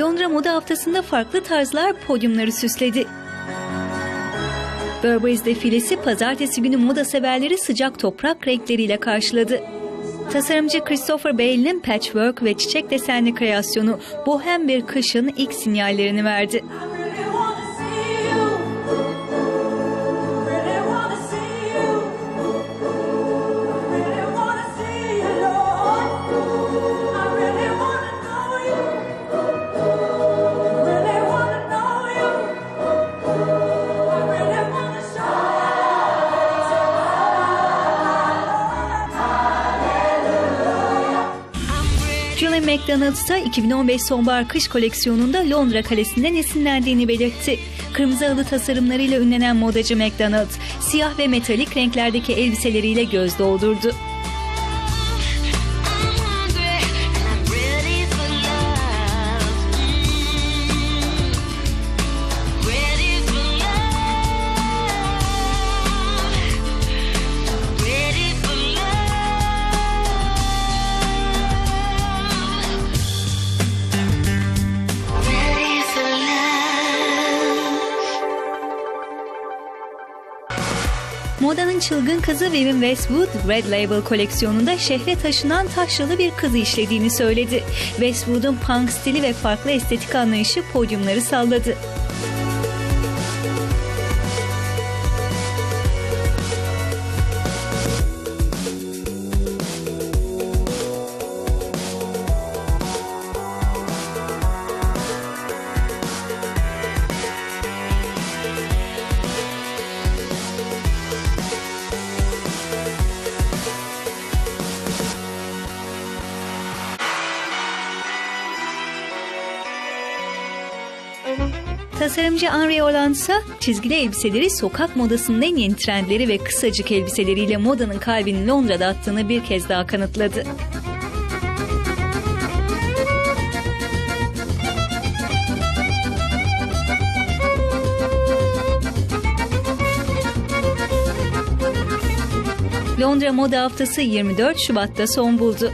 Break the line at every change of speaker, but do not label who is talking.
Londra Moda Haftası'nda farklı tarzlar podyumları süsledi. Burberry's defilesi pazartesi günü moda severleri sıcak toprak renkleriyle karşıladı. Tasarımcı Christopher Bale'in patchwork ve çiçek desenli kreasyonu bohem bir kışın ilk sinyallerini verdi. Julie McDonald ise 2015 sonbahar kış koleksiyonunda Londra Kalesi'nden esinlendiğini belirtti. Kırmızı halı tasarımlarıyla ünlenen modacı McDonald, siyah ve metalik renklerdeki elbiseleriyle göz doldurdu. Modanın çılgın kızı Vivienne Westwood, Red Label koleksiyonunda şehre taşınan taşralı bir kızı işlediğini söyledi. Westwood'un punk stili ve farklı estetik anlayışı podyumları salladı. Tasarımcı Henri Holland çizgili elbiseleri sokak modasının en yeni trendleri ve kısacık elbiseleriyle modanın kalbini Londra'da attığını bir kez daha kanıtladı. Londra Moda Haftası 24 Şubat'ta son buldu.